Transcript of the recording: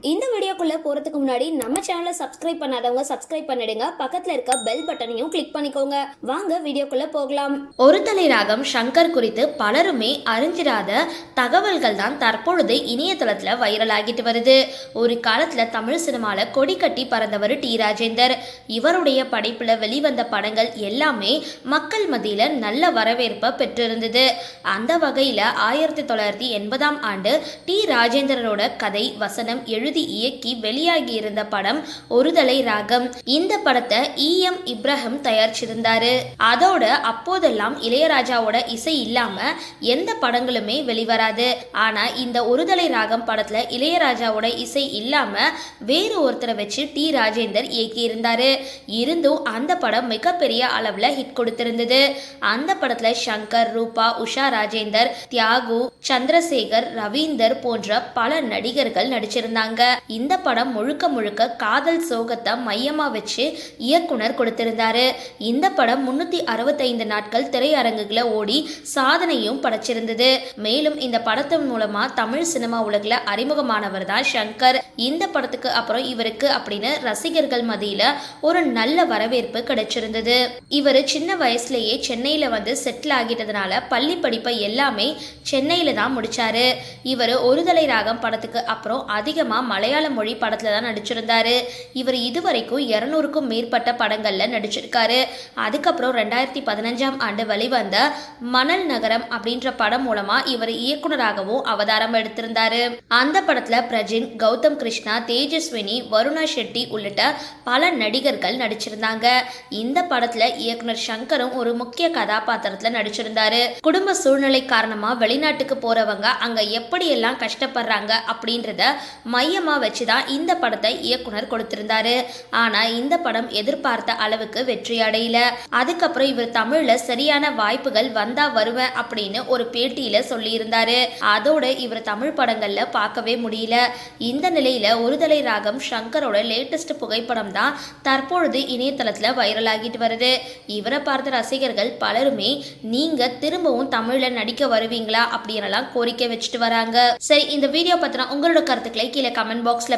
இந்த வீடியோக்குள்ளே போறதுக்கு முன்னாடி நம்ம சேனலை சப்ஸ்கிரைப் பண்ணாதவங்க சப்ஸ்கிரைப் பண்ணிடுங்க. பக்கத்தில் இருக்க பெல் பட்டனையும் கிளிக் பண்ணிக்கோங்க. வாங்க வீடியோக்குள்ளே போகலாம். ஒரு தலை ராகம் சங்கர் குறித்து பலருமே அறிஞ்சிராத தகவல்கள் தான் தற்பொழுது இணையதளத்தில் வைரல் ஆகிட்டு வருது. ஒரு காலத்தில் தமிழ் சினிமாவில் கொடி கட்டி பறந்தவர் டி ராஜேந்தர். இவருடைய படைப்பில் வெளிவந்த படங்கள் எல்லாமே மக்கள் மத்தியில் நல்ல வரவேற்பை பெற்றிருந்தது. அந்த வகையில் ஆயிரத்தி தொள்ளாயிரத்தி எண்பதாம் ஆண்டு டி ராஜேந்திரனோட கதை வசனம் எழுதி இயக்கி இயக்கி வெளியாகியிருந்த படம் ஒருதலை ராகம். இந்த படத்தை இ எம் இப்ராஹிம் தயாரிச்சிருந்தாரு. அதோட அப்போதெல்லாம் இளையராஜாவோட இசை இல்லாம எந்த படங்களுமே வெளிவராது. ஆனா இந்த ஒருதலை ராகம் படத்துல இளையராஜாவோட இசை இல்லாம வேறு ஒருத்தரை வச்சு டி. ராஜேந்தர் இயக்கி இருந்தாரு இருந்தும் அந்த படம் மிகப்பெரிய அளவுல ஹிட் கொடுத்திருந்தது. அந்த படத்துல சங்கர் ரூபா உஷா ராஜேந்தர் தியாகு சந்திரசேகர் ரவீந்தர் போன்ற பல நடிகர்கள் நடிச்சிருந்தாங்க. இந்த படம் முழுக்க முழுக்க காதல் சோகத்தை மையமா வச்சு இயக்குனர் கொடுத்திருந்தாரு. இந்த படம் முன்னூத்தி அறுபத்தைந்து நாட்கள் திரையரங்குகளை ஓடி சாதனையும் படைச்சிருந்தது. மேலும் இந்த படத்தின் மூலமா தமிழ் சினிமா உலகில் அறிமுகமானவர் தான் சங்கர். இந்த படத்துக்கு அப்புறம் இவருக்கு அப்படின்னு ரசிகர்கள் மதியில ஒரு நல்ல வரவேற்பு கிடைச்சிருந்தது. இவர் சின்ன வயசுலயே சென்னையில வந்து செட்டில் ஆகிட்டதுனால பள்ளி படிப்பை எல்லாமே சென்னையில தான் முடிச்சாரு. இவர் ஒருதலை ராகம் படத்துக்கு அப்புறம் அதிகமா மலையாள மொழி படத்துல தான் நடிச்சிருந்தார். இவர் இதுவரைக்கும் இரநூறுக்கும் மேற்பட்ட படங்கள்ல நடிச்சிருக்காரு. அதுக்கப்புறம் ரெண்டாயிரத்தி பதினஞ்சாம் ஆண்டு வெளிவந்த மணல் நகரம் அப்படின்ற படம் மூலமாக இவர் இயக்குனராகவும் அவதாரம் எடுத்திருந்தாரு. அந்த படத்துல பிரஜின் கௌதம் கிருஷ்ணா தேஜஸ்வினி வருணா ஷெட்டி உள்ளிட்ட பல நடிகர்கள் நடிச்சிருந்தாங்க. இந்த படத்துல இயக்குனர் சங்கரும் ஒரு முக்கிய கதாபாத்திரத்துல நடிச்சிருந்தாரு. குடும்ப சூழ்நிலை காரணமா வெளிநாட்டுக்கு போறவங்க அங்க எப்படியெல்லாம் கஷ்டப்படுறாங்க அப்படின்றத மையமா தான் இந்த படத்தை இயக்குனர் கொடுத்திருந்தாரு. ஆனா இந்த படம் எதிர்பார்த்த அளவுக்கு வெற்றி அடையல. அதுக்கப்புறம் இவர் தமிழ்ல சரியான வாய்ப்புகள் வந்தா வருவேன் அப்படின்னு ஒரு பேட்டியில சொல்லியிருந்தாரு. அதோட இவர் தமிழ் படங்கள்ல பார்க்கவே முடியல. இந்த நிலையில ஒருதலை ராகம் சங்கரோட லேட்டஸ்ட் புகைப்படம் தான் தற்பொழுது இணையதளத்துல வைரலாகிட்டு வருது. இவரை பார்த்த ரசிகர்கள் பலருமே நீங்க திரும்பவும் தமிழ்ல நடிக்க வருவீங்களா? அப்படின்னுலாம் கோரிக்கை வச்சுட்டு வராங்க. சரி இந்த வீடியோ பத்தின உங்களோட கருத்துக்களை கீழே கமெண்ட் பாக்ஸ்ல